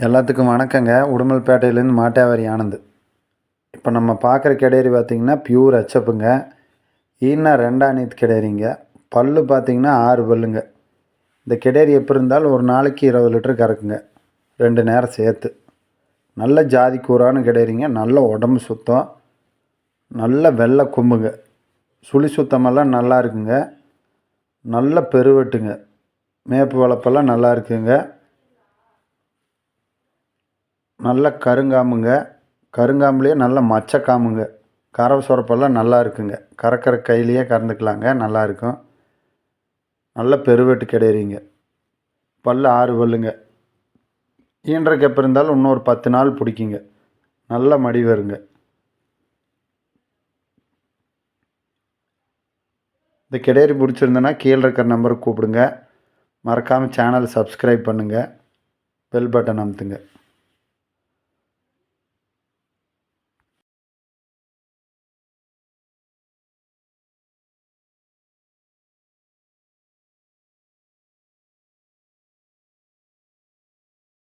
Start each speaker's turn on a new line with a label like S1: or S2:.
S1: எல்லாத்துக்கும் வணக்கங்க. உடுமல்பேட்டையிலேருந்து மாட்டாவாரி ஆனந்த். இப்போ நம்ம பார்க்குற கிடேரி பார்த்திங்கன்னா பியூர் அச்சப்புங்க ஈனா ரெண்டாணித் கிடேரிங்க பல்லு பார்த்திங்கன்னா ஆறு பல்லுங்க. இந்த கிடேரி எப்படி இருந்தாலும் ஒரு நாளைக்கு இருபது லிட்டர் கறக்குங்க. ரெண்டு நேரம் சேர்த்து. நல்ல ஜாதி கூறான கிடேரிங்க நல்ல உடம்பு சுத்தம். நல்ல வெள்ளை கொம்புங்க. சுழி சுத்தமெல்லாம் நல்லா இருக்குங்க. நல்ல பெருவெட்டுங்க. மேப்பு வளர்ப்பெல்லாம் நல்லா இருக்குங்க. நல்ல கருங்காமுங்க கருங்காம்புலேயே நல்ல மச்சக்காமுங்க கறவை சுரப்பெல்லாம் நல்லா இருக்குங்க. கறக்கிற கையிலேயே கறந்துக்கலாங்க. நல்லா இருக்கும். நல்ல பெருவெட்டு கிடையிறீங்க. பல்லு ஆறு பல்லுங்க. ஈன்றக்கு எப்போ இருந்தாலும் இன்னொரு பத்து நாள் பிடிக்குங்க. நல்ல மடி வருங்க. இந்த கிடேரி பிடிச்சிருந்தனா கீழே இருக்கிற நம்பருக்கு கூப்பிடுங்க. மறக்காமல் சேனலை சப்ஸ்கிரைப் பண்ணுங்கள் பெல் பட்டன் அமுத்துங்க.